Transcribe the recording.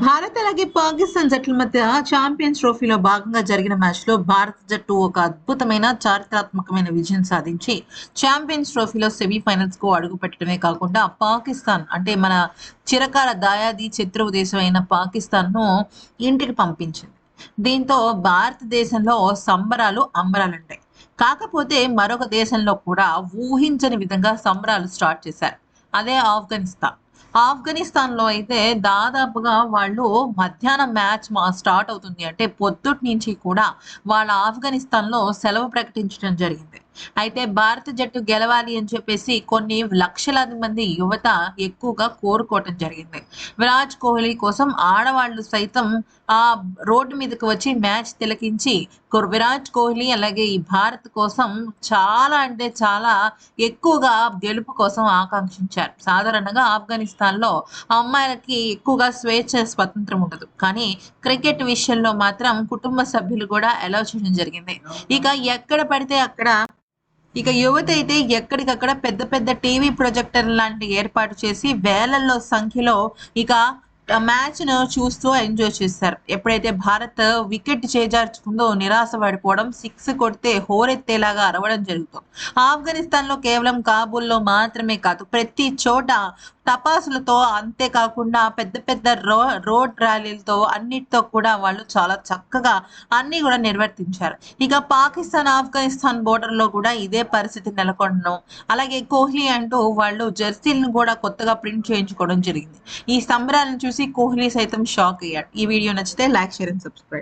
భారత్ అలాగే పాకిస్తాన్ జట్ల మధ్య ఛాంపియన్స్ ట్రోఫీలో భాగంగా జరిగిన మ్యాచ్లో భారత జట్టు ఒక అద్భుతమైన చారిత్రాత్మకమైన విజయం సాధించి ఛాంపియన్స్ ట్రోఫీలో సెమీఫైనల్స్కు అడుగు పెట్టడమే కాకుండా పాకిస్తాన్ అంటే మన చిరకాల దాయాది శత్రువు దేశం అయిన పాకిస్తాన్ను ఇంటికి పంపించింది. దీంతో భారతదేశంలో సంబరాలు అంబరాలుంటాయి. కాకపోతే మరొక దేశంలో కూడా ఊహించని విధంగా సంబరాలు స్టార్ట్ చేశారు. అదే ఆఫ్ఘనిస్తాన్. ఆఫ్ఘనిస్తాన్లో అయితే దాదాపుగా వాళ్ళు మధ్యాహ్నం మ్యాచ్ మా స్టార్ట్ అవుతుంది. అంటే పొద్దుటి నుంచి కూడా వాళ్ళ ఆఫ్ఘనిస్తాన్లో సెలవు ప్రకటించడం జరిగింది. అయితే భారత జట్టు గెలవాలి అని చెప్పేసి కొన్ని లక్షలాది మంది యువత ఎక్కువగా కోరుకోవటం జరిగింది. విరాట్ కోహ్లీ కోసం ఆడవాళ్ళు సైతం ఆ రోడ్డు మీదకి వచ్చి మ్యాచ్ తిలకించి విరాట్ కోహ్లీ అలాగే ఈ భారత్ కోసం చాలా అంటే చాలా ఎక్కువగా గెలుపు కోసం ఆకాంక్షించారు. సాధారణంగా ఆఫ్ఘనిస్తాన్లో అమ్మాయిలకి ఎక్కువగా స్వేచ్ఛ స్వతంత్రం ఉండదు. కానీ క్రికెట్ విషయంలో మాత్రం కుటుంబ సభ్యులు కూడా అలౌ చేయడం జరిగింది. ఇక ఎక్కడ పడితే అక్కడ ఇక యువత అయితే ఎక్కడికక్కడ పెద్ద పెద్ద టీవీ ప్రొజెక్టర్ లాంటి ఏర్పాటు చేసి వేలల్లో సంఖ్యలో ఇక మ్యాచ్ను చూస్తూ ఎంజాయ్ చేశారు. ఎప్పుడైతే భారత్ వికెట్ చేజార్చుకుందో నిరాశ పడిపోవడం సిక్స్ కొడితే హోరెత్తేలాగా అరవడం జరుగుతుంది. ఆఫ్ఘనిస్తాన్లో కేవలం కాబూల్లో మాత్రమే కాదు ప్రతి చోట తపాసులతో అంతేకాకుండా పెద్ద పెద్ద రో రోడ్ ర్యాలీలతో అన్నిటితో కూడా వాళ్ళు చాలా చక్కగా అన్ని కూడా నిర్వర్తించారు. ఇక పాకిస్తాన్ ఆఫ్ఘనిస్తాన్ బోర్డర్లో కూడా ఇదే పరిస్థితి నెలకొనడం అలాగే కోహ్లీ అంటూ వాళ్ళు జెర్సీలను కూడా కొత్తగా ప్రింట్ చేయించుకోవడం జరిగింది. ఈ సంబరాలను చూసి కోహ్లీ సైతం షాక్ అయ్యాడు ఈ వీడియో నచ్చితే లైక్ షేర్ అండ్ సబ్స్క్రైబ్.